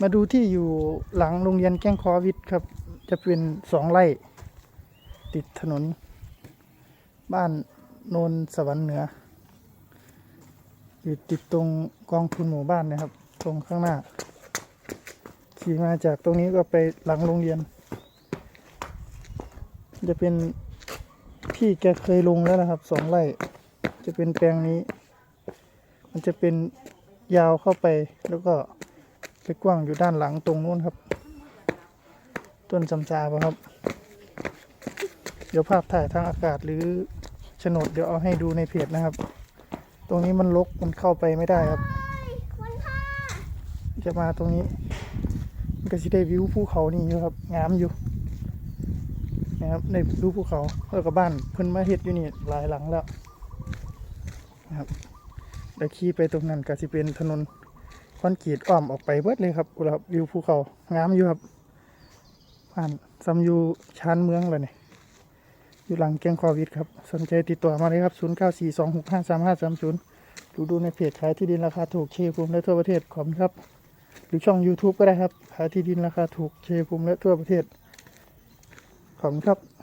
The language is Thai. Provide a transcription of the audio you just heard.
มาดูที่อยู่หลังโรงเรียนแก้งคอวิทย์ครับ จะเป็นสองไร่ติดถนน บ้านโนนสวรรค์เหนือ อยู่ติดตรงกองทุนหมู่บ้านนะครับ ตรงข้างหน้า ขี่มาจากตรงนี้ก็ไปหลังโรงเรียน จะเป็นที่แกเคยลงแล้วนะครับสองไร่ จะเป็นแปลงนี้ มันจะเป็นยาวเข้าไปแล้วก็ ไปกว้างอยู่ด้านหลังตรงนู้นครับ ต้นจำจาปะครับ เดี๋ยวภาพถ่ายทางอากาศหรือโฉนดเดี๋ยวเอาให้ดูในเพจนะครับ ตรงนี้มันลกมันเข้าไปไม่ได้ครับ จะมาตรงนี้ มันก็จะได้วิวภูเขานี่อยู่ครับงามอยู่นะครับในวิวภูเขาแล้วก็บ้านเพิ่นมาเฮ็ดอยู่นี่หลายหลังแล้วนะครับเดี๋ยวขี่ไปตรงนั้นก็สิเป็นถนน อนกรีตอ้อมออกไปเบิดเลยครับอุรับวิวภูเขางามอยู่ครับผ่านซัมยูชานเมืองเลยเนี่ยอยู่หลังแกงคอวิดครับ สนใจติดต่อมาเลยครับ 0 9 4 2 6 5 3 5 3 0ดูดูในเพจขายที่ดินราคาถูกเชยภูมิและทั่วประเทศขอบคุณครับ หรือช่อง YouTube ก็ได้ครับ ขายที่ดินราคาถูกเชยภูมิและทั่วประเทศขอบคุณครับ